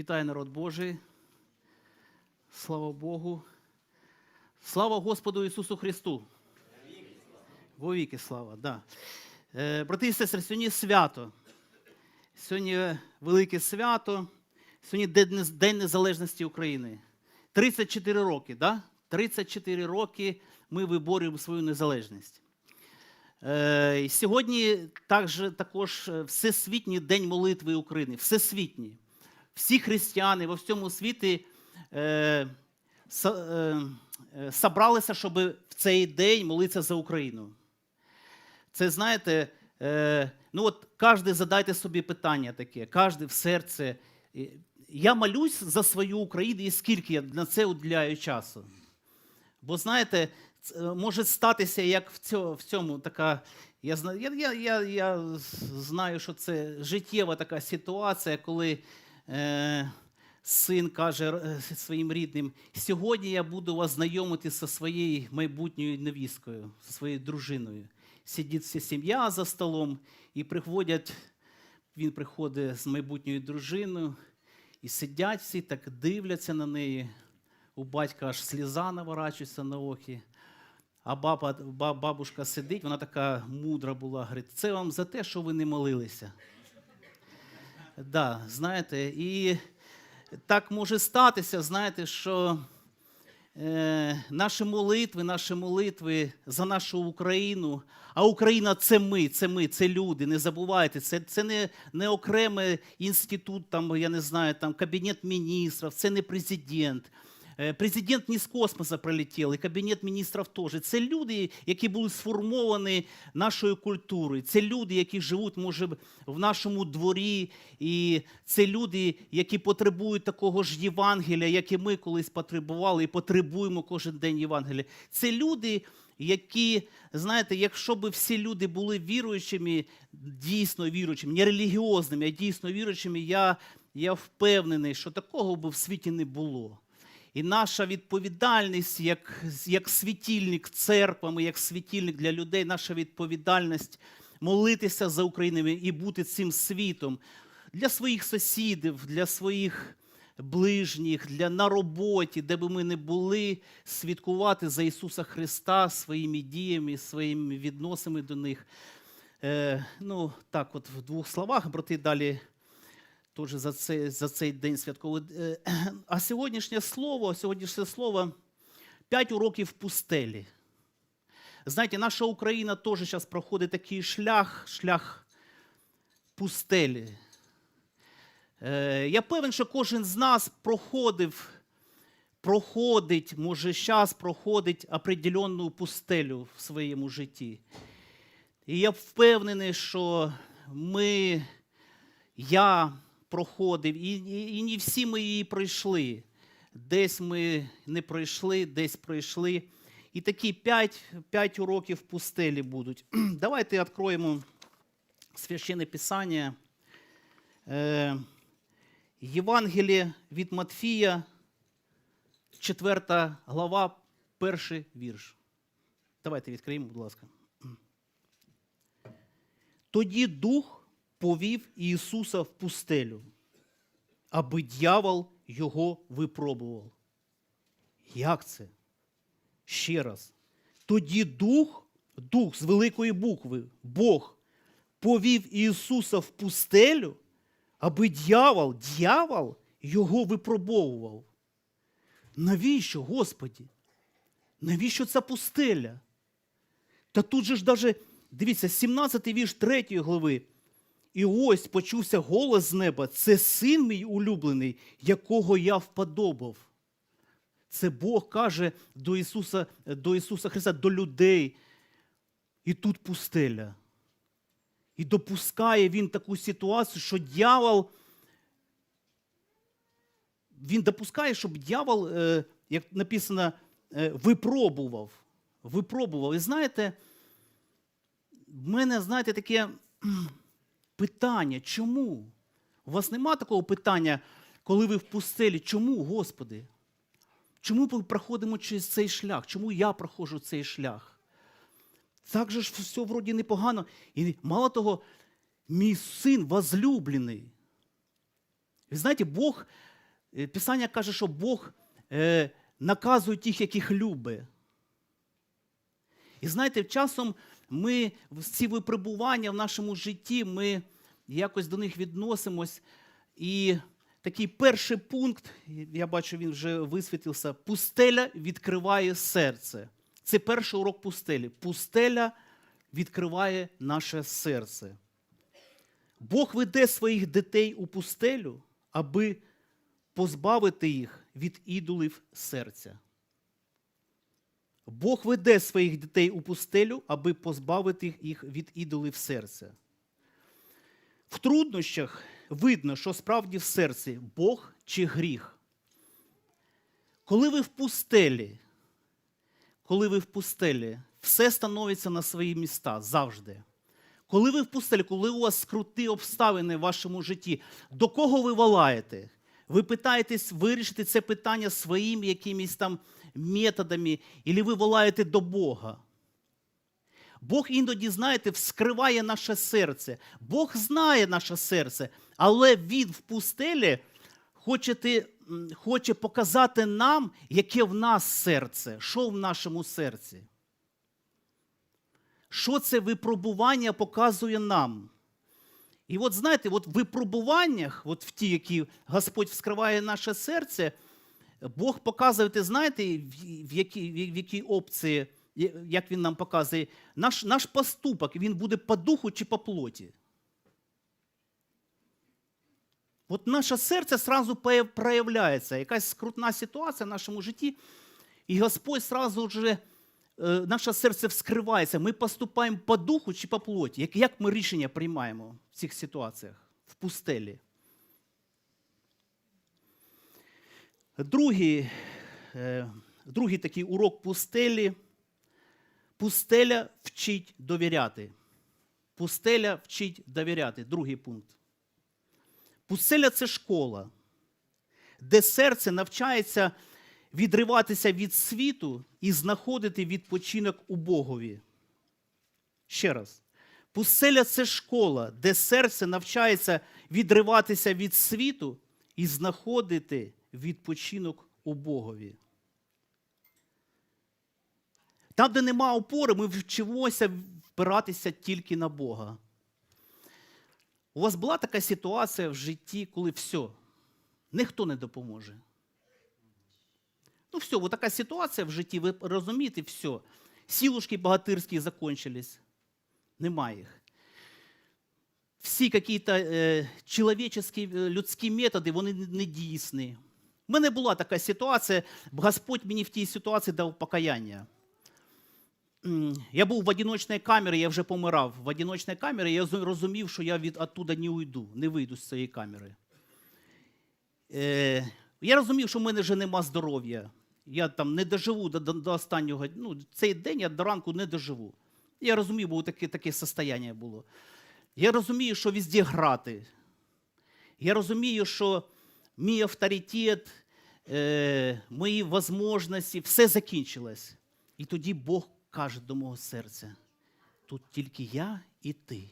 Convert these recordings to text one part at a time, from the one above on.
Вітаю народ Божий. Слава Богу. Слава Господу Ісусу Христу. Во віки слава, да. Е, брати і сестри, сьогодні свято. Сьогодні велике свято. Сьогодні День Незалежності України. 34 роки, да? 34 роки ми виборюємо свою незалежність. Е, Сьогодні також, також е, Всесвітній день молитви України. Всесвітній. Всі християни во всьому світі е, са- е, е, собралися, щоб в цей день молитися за Україну. Це знаєте, е, ну от кожен задайте собі питання таке, кожен в серце. Я молюсь за свою Україну, і скільки я на це уділяю часу. Бо знаєте, е, може статися, як в цьому, така. Я, я, я, я, знаю, що це життєва така ситуація, коли син каже е, своїм рідним: сьогодні я буду вас знайомити зі своєю майбутньою невісткою, зі своєю дружиною. Сидить вся сім'я за столом і приходять, він приходить з майбутньою дружиною, і сидять всі, так дивляться на неї. У батька аж сліза наворачується на окі. А баба, ба- бабушка сидить, вона така мудра була, говорить, це вам за те, що ви не молилися. Да, знаєте, і так може статися, знаєте, що е, наші молитви, наші молитви за нашу Україну, а Україна це ми, це ми, це люди. Не забувайте, це, це не, не окремий інститут, там, я не знаю, там кабінет міністрів, це не президент. Е, Президент не з космоса прилетів, кабінет міністрів теж. Це люди, які були сформовані нашою культурою. Це люди, які живуть, може, в нашому дворі. І це люди, які потребують такого ж Євангелія, як і ми колись потребували, і потребуємо кожен день Євангелія. Це люди, які, знаєте, якщо б всі люди були віруючими, дійсно віруючими, не релігіозними, а дійсно віруючими, я, я впевнений, що такого б в світі не було. І наша відповідальність як, як світильник церквами, як світильник для людей, наша відповідальність молитися за Україну і бути цим світом для своїх сусідів, для своїх ближніх, для на роботі, де би ми не були, свідкувати за Ісуса Христа своїми діями, своїми відносинами до них. Е, ну, так, от в двох словах, брати, далі теж за цей, за цей день святковий. Е, А сьогоднішнє слово, сьогоднішнє слово п'ять уроків пустелі. Знаєте, наша Україна теж зараз проходить такий шлях, шлях пустелі. Е, Я певен, що кожен з нас проходив, проходить, може, зараз проходить определенну пустелю в своєму житті. І я впевнений, що ми, я проходив, і, і, і не всі ми її пройшли. Десь ми не пройшли, десь пройшли. І такі п'ять, п'ять уроків в пустелі будуть. Давайте відкроємо Священне Писання. Е, Євангеліє від Матфія, 4 глава, перший вірш. Давайте відкриємо, будь ласка. Тоді дух повів Ісуса в пустелю, аби дьявол його випробував. Як це? Ще раз. Тоді дух, дух з великої букви, Бог, повів Ісуса в пустелю, аби дьявол, дьявол його випробовував. Навіщо, Господі? Навіщо ця пустеля? Та тут же ж даже, дивіться, 17 вірш 3 глави. І ось почувся голос з неба. Це син мій улюблений, якого я вподобав. Це Бог каже до Ісуса, до Ісуса Христа, до людей. І тут пустеля. І допускає він таку ситуацію, що дьявол, він допускає, щоб дьявол, е, як написано, е, випробував. Випробував. І знаєте, в мене, знаєте, таке питання, чому? У вас нема такого питання, коли ви в пустелі, чому, Господи? Чому ми проходимо через цей шлях? Чому я проходжу цей шлях? Так же ж все вроді непогано. І мало того, мій син возлюблений. Ви знаєте, Бог Е, Писання каже, що Бог е, наказує тих, яких любить. І знаєте, часом ми ці випробування в нашому житті, ми якось до них відносимось. І такий перший пункт, я бачу, він вже висвітився: пустеля відкриває серце. Це перший урок пустелі. Пустеля відкриває наше серце. Бог веде своїх дітей у пустелю, аби позбавити їх від ідолів серця. Бог веде своїх дітей у пустелю, аби позбавити їх від ідолів серця. В труднощах видно, що справді в серці Бог чи гріх. Коли ви в пустелі, коли ви в пустелі, все становиться на свої міста завжди. Коли ви в пустелі, коли у вас скруті обставини в вашому житті, до кого ви волаєте? Ви питаєтесь вирішити це питання своїми якимись там методами, і ви волаєте до Бога. Бог іноді, знаєте, вскриває наше серце. Бог знає наше серце, але Він в пустелі хоче, хоче показати нам, яке в нас серце, що в нашому серці. Що це випробування показує нам? І от знаєте, от в випробуваннях, от в ті, які Господь вскриває наше серце, Бог показує, ти знаєте, в- якій, в якій опції, як він нам показує, наш, наш поступок, він буде по духу чи по плоті. От наше серце сразу проявляється, якась скрутна ситуація в нашому житті, і Господь сразу вже, е, наше серце вскривається. Ми поступаємо по духу чи по плоті. Як, як ми рішення приймаємо в цих ситуаціях, в пустелі? Другий, е, другий такий урок пустелі. Пустеля вчить довіряти. Пустеля вчить довіряти. Другий пункт. Пустеля це школа, де серце навчається відриватися від світу і знаходити відпочинок у Богові. Ще раз. Пустеля це школа, де серце навчається відриватися від світу і знаходити відпочинок у Богові. Там, де нема опори, ми вчимося впиратися тільки на Бога. У вас була така ситуація в житті, коли все, ніхто не допоможе. Ну, все, вот така ситуація в житті, ви розумієте, все. Сілушки богатирські закончились. Немає їх. Всі якісь е, чоловічі, е, людські методи, вони не дійсні. У мене була така ситуація, Господь мені в тій ситуації дав покаяння. Я був в одиночній камері, я вже помирав. В одиночній камері я розумів, що я від оттуда не уйду, не вийду з цієї камери. Е, я розумів, що в мене вже нема здоров'я. Я там не доживу до, до, до останнього. Ну, цей день я до ранку не доживу. Я розумів, бо таке, таке состояння було. Я розумію, що везде грати. Я розумію, що мій авторитет, е, мої можливості, все закінчилось. І тоді Бог каже до мого серця: тут тільки я і ти.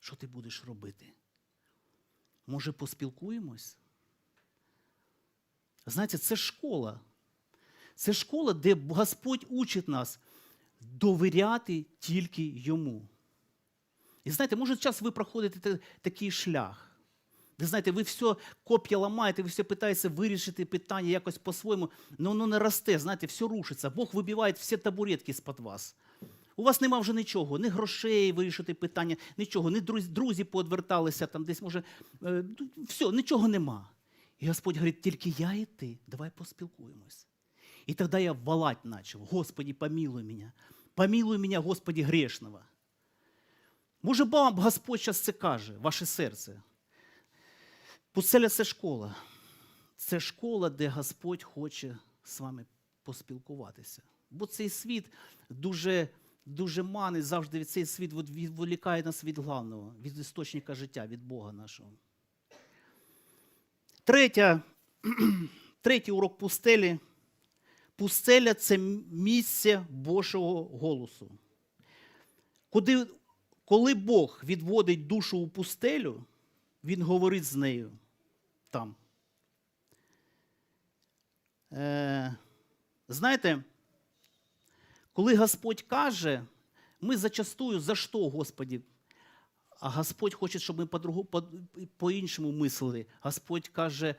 Що ти будеш робити? Може, поспілкуємось? Знаєте, це школа. Це школа, де Господь учить нас довіряти тільки йому. І знаєте, може, час ви проходите такий шлях. Ви знаєте, ви все коп'я ламаєте, ви все питаєтеся вирішити питання якось по-своєму, але воно не росте, знаєте, все рушиться. Бог вибиває всі табуретки з-під вас. У вас нема вже нічого, ні грошей вирішити питання, нічого, ні друзі, поодверталися, там десь, може, е, все, нічого нема. І Господь говорить, тільки я і ти, давай поспілкуємось. І тоді я волать почав, Господи, помилуй мене, помилуй мене, Господи, грешного. Може, вам Господь зараз це каже, ваше серце. Пустеля це школа. Це школа, де Господь хоче з вами поспілкуватися. Бо цей світ дуже, дуже манить завжди від цей світ відволікає нас від главного, від істочника життя, від Бога нашого. Третя, третій урок пустелі. Пустеля це місце Божого голосу. Куди, коли Бог відводить душу у пустелю, Він говорить з нею. Там. Е, знаєте, коли Господь каже, ми зачастую за що, Господі? А Господь хоче, щоб ми по-іншому мислили. Господь каже,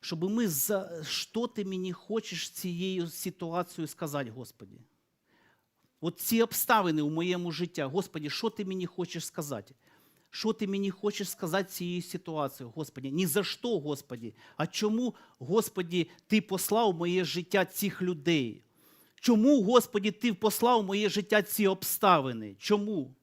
щоб ми за що ти мені хочеш цією ситуацією сказати, Господі? От ці обставини у моєму житті, Господі, що ти мені хочеш сказати? Що ти мені хочеш сказати цією ситуацією, Господі? Ні за що, Господі, а чому, Господі, ти послав моє життя цих людей? Чому, Господі, ти послав моє життя ці обставини? Чому?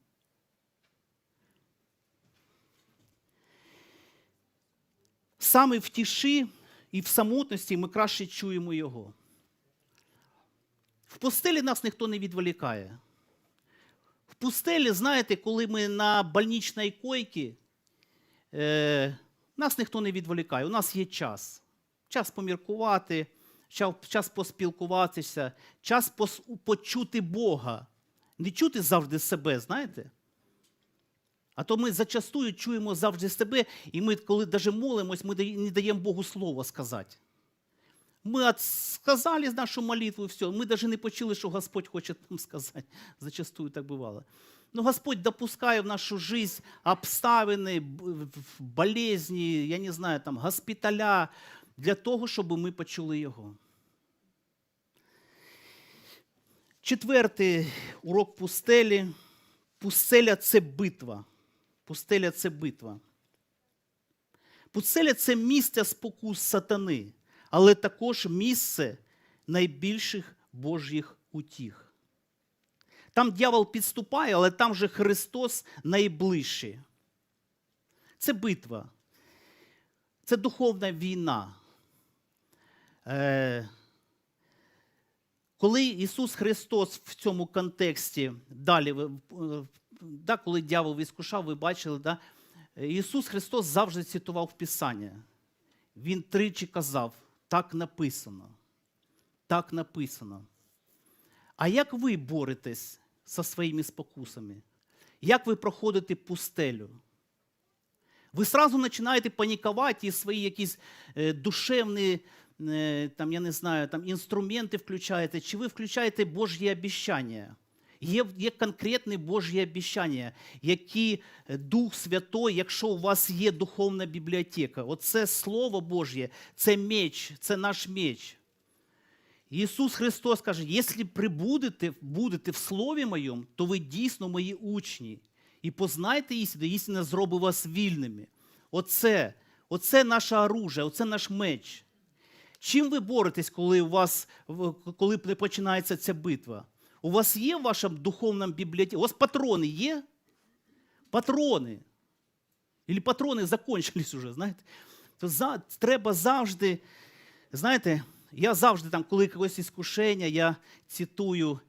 Саме в тиші і в самотності ми краще чуємо Його. В пустелі нас ніхто не відволікає. В пустелі, знаєте, коли ми на больничній койці, е, нас ніхто не відволікає. У нас є час. Час поміркувати, час, поспілкуватися, час почути Бога. Не чути завжди себе, знаєте? А то ми зачастую чуємо завжди себе, і ми, коли навіть молимось, ми не даємо Богу слово сказати. Ми от сказали нашу молитву, все. Ми навіть не почули, що Господь хоче нам сказати. Зачастую так бувало. Ну, Господь допускає в нашу жизнь обставини, б- в- болезні, я не знаю, там, госпіталя, для того, щоб ми почули Його. Четвертий урок пустелі. Пустеля це битва. Пустеля це битва. Пустеля це місце спокус сатани, але також місце найбільших Божих утіх. Там дьявол підступає, але там же Христос найближчий. Це битва. Це духовна війна. Е, коли Ісус Христос в цьому контексті далі, да, коли дьявол відскушав, ви бачили, да, Ісус Христос завжди цитував Писання. Він тричі казав, так написано. Так написано. А як ви боретесь зі своїми спокусами? Як ви проходите пустелю? Ви сразу починаєте панікувати і свої якісь е, душевні, е, там, я не знаю, там, інструменти включаєте, чи ви включаєте Божі обіцяння? Є, є конкретні Божі обіцяння, які е, Дух Святой, якщо у вас є духовна бібліотека, оце Слово Божє, це меч, це наш меч. Ісус Христос каже: якщо прибудете будете в Слові моєму, то ви дійсно мої учні. І познайте істину, істина зробить вас вільними. Оце, оце наше оружие, оце наш меч. Чим ви боретесь, коли у вас коли починається ця битва? У вас є в вашому духовному бібліотеці? У вас патрони є? Патрони. Или патрони закончились уже, знаєте? То за, треба завжди, знаєте, я завжди, там, коли якогось іскушення, я цитую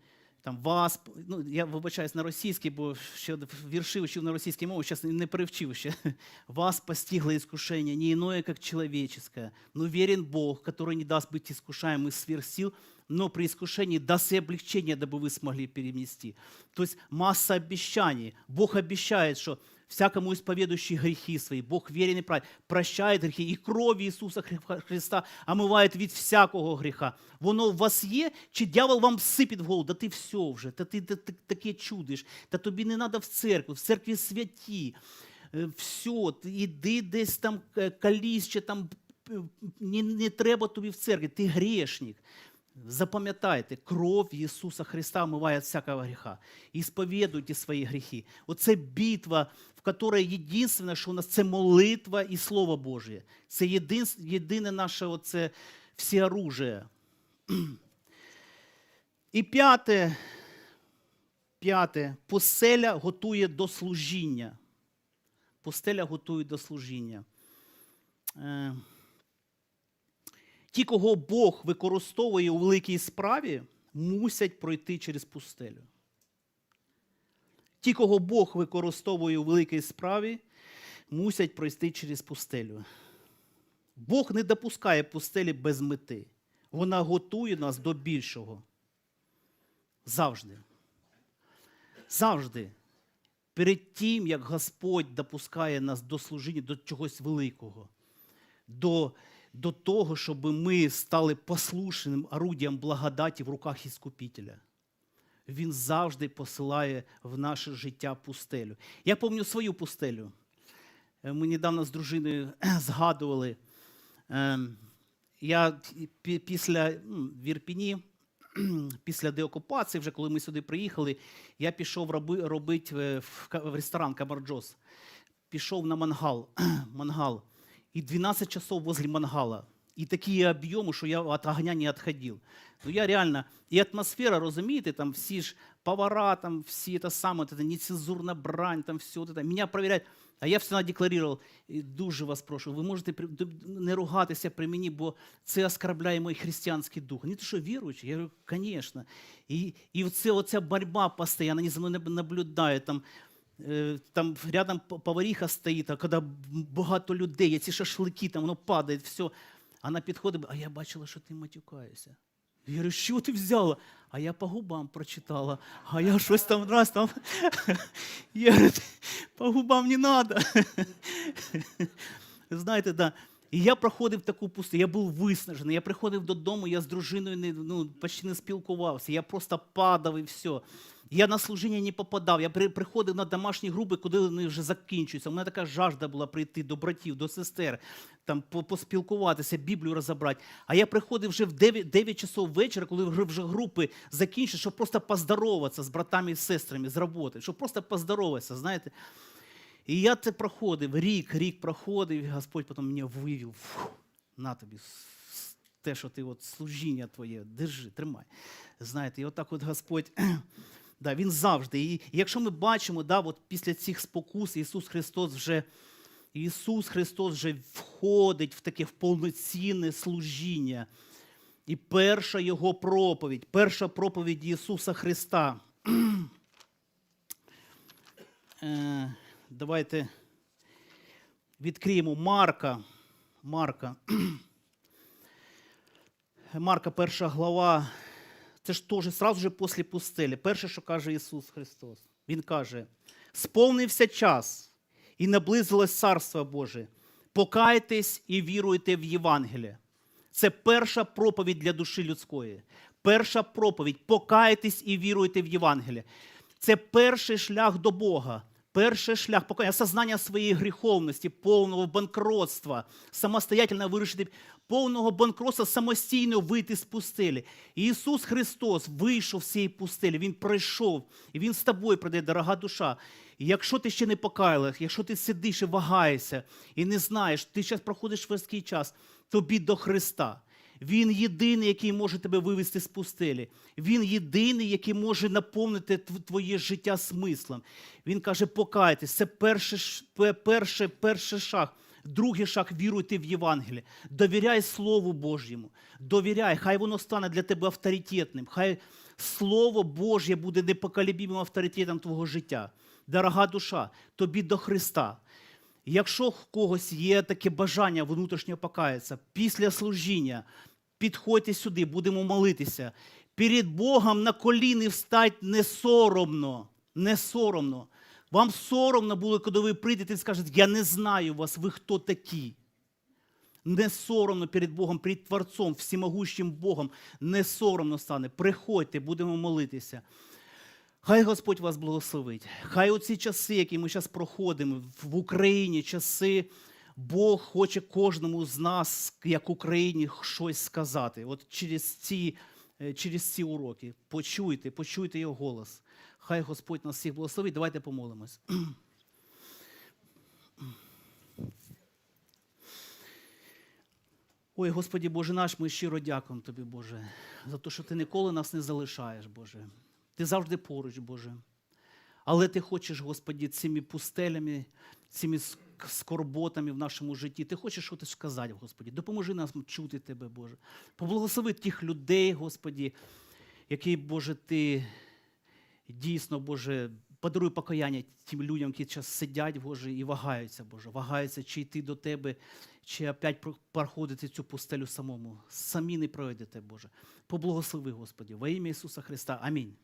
там, вас, ну, я вибачаюсь на російській, бо ще вірші вчив на російській мові, зараз не перевчив ще. Вас постигло искушение, не иное, как человеческое, но верен Бог, который не даст быть искушаемым сверх сил, но при искушении даст и облегчение, дабы вы смогли перенести. То есть масса обещаний. Бог обещает, что всякому исповедующий грехи свои, Бог верен и праведен, прощает грехи, и кровь Иисуса Хри- Христа омывает від всякого гріха. Воно у вас є, чи дьявол вам сипить в голову, да ти все вже, та ти, та ти таке чудиш, та тобі не треба в церкву, в церкві святі. Е, Все, ти іди десь там е, колись, чи там е, не, не треба тобі в церкві, ти грешник. Запам'ятайте, кров Ісуса Христа омиває від всякого гріха. Ісповідуйте свої гріхи. Оце битва, в якій єдине, що у нас це молитва і Слово Божє. Це єдин, єдине наше оце всеоружие. І п'яте, п'яте, поселя готує до служіння. Постеля готує до служіння. Ті, кого Бог використовує у великій справі, мусять пройти через пустелю. Ті, кого Бог використовує у великій справі, мусять пройти через пустелю. Бог не допускає пустелі без мети. Вона готує нас до більшого. Завжди. Завжди. Перед тим, як Господь допускає нас до служіння, до чогось великого. до, до того, щоб ми стали послушним орудієм благодаті в руках Іскупителя. Він завжди посилає в наше життя пустелю. Я пам'ятаю свою пустелю. Е, Ми недавно з дружиною згадували. Ем, Я після м, в Ірпіні, після деокупації, вже коли ми сюди приїхали, я пішов робити в ресторан Камарджос. Пішов на мангал. мангал. І 12 часов возле мангала. І такі об'єми, що я від огня не відходив. Ну я реально, і атмосфера, розумієте, там всі ж повара, там всі це саме, це нецензурна брань, там все це. Мене перевіряють. А я всегда декларував, дуже вас прошу, ви можете не ругатися при мені, бо це оскорбляє мій християнський дух. Ні, ти що віруючий? Я говорю, звісно. І, і оце, оця боротьба постійно, вони за мною наб- наблюдають. Там, там рядом п- поваріха стоїть, а коли багато людей, ці шашлики, там воно падає, все. Вона підходить, а я бачила, що ти матюкаєшся. Я говорю, що ти взяла? А я по губам прочитала, а я щось там раз там. Я говорю, по губам не треба. Знаєте, да. І я проходив таку пусту, я був виснажений. Я приходив додому, я з дружиною не, ну, почти не спілкувався. Я просто падав і все. Я на служіння не попадав. Я при, приходив на домашні групи, куди вони вже закінчуються. У мене така жажда була прийти до братів, до сестер, там поспілкуватися, Біблію розібрати. А я приходив вже в 9, 9 часов вечора, коли вже- групи закінчуються, щоб просто поздороватися з братами і сестрами з роботи, щоб просто поздороватися, знаєте. І я це проходив, рік, рік проходив, і Господь потім мене вивів. Фу, на тобі те, що ти от служіння твоє, держи, тримай. Знаєте, і отак от Господь, да, Він завжди. І якщо ми бачимо, да, от після цих спокус Ісус Христос вже Ісус Христос вже входить в таке в повноцінне служіння. І перша Його проповідь, перша проповідь Ісуса Христа. Давайте відкриємо Марка. Марка. Марка, перша глава. Це ж теж сразу же після пустелі. Перше, що каже Ісус Христос. Він каже: сповнився час, і наблизилось Царство Боже. Покайтесь і віруйте в Євангеліє. Це перша проповідь для душі людської. Перша проповідь покайтесь і віруйте в Євангеліє. Це перший шлях до Бога. Перший шлях покаяння, осознання своєї гріховності, повного банкротства, самостоятельно вирішити повного банкротства, самостійно вийти з пустелі. Ісус Христос вийшов з цієї пустелі, Він пройшов, і Він з тобою прийде, дорога душа. І якщо ти ще не покаялась, якщо ти сидиш і вагаєшся, і не знаєш, ти зараз проходиш важкий час, тобі до Христа. Він єдиний, який може тебе вивести з пустелі. Він єдиний, який може наповнити твоє життя смислом. Він каже: покайтесь, це перший, перший, перший шаг. Другий шаг віруйте в Євангеліє. Довіряй Слову Божому. Довіряй, хай воно стане для тебе авторитетним. Хай Слово Божє буде непоколебімим авторитетом твого життя. Дорога душа, тобі до Христа. Якщо в когось є таке бажання внутрішньо покаятися після служіння, підходьте сюди, будемо молитися. Перед Богом на коліни встать не соромно. Не соромно. Вам соромно було, коли ви прийдете і скажете, я не знаю вас, ви хто такі. Не соромно перед Богом, перед Творцом, всемогущим Богом, не соромно стане. Приходьте, будемо молитися. Хай Господь вас благословить. Хай оці часи, які ми зараз проходимо в Україні, часи, Бог хоче кожному з нас, як Україні, щось сказати. От через ці, е, через ці уроки. Почуйте, почуйте його голос. Хай Господь нас всіх благословить. Давайте помолимось. Ой, Господі Боже наш, ми щиро дякуємо Тобі, Боже, за те, що Ти ніколи нас не залишаєш, Боже. Ти завжди поруч, Боже. Але Ти хочеш, Господі, цими пустелями, цими скорботами в нашому житті. Ти хочеш щось сказати, Господі. Допоможи нам чути Тебе, Боже. Поблагослови тих людей, Господі, які, Боже, Ти дійсно, Боже, подаруй покаяння тим людям, які зараз сидять, Боже, і вагаються, Боже, вагаються, чи йти до Тебе, чи опять проходити цю пустелю самому. Самі не пройдете, Боже. Поблагослови, Господі, во ім'я Ісуса Христа. Амінь.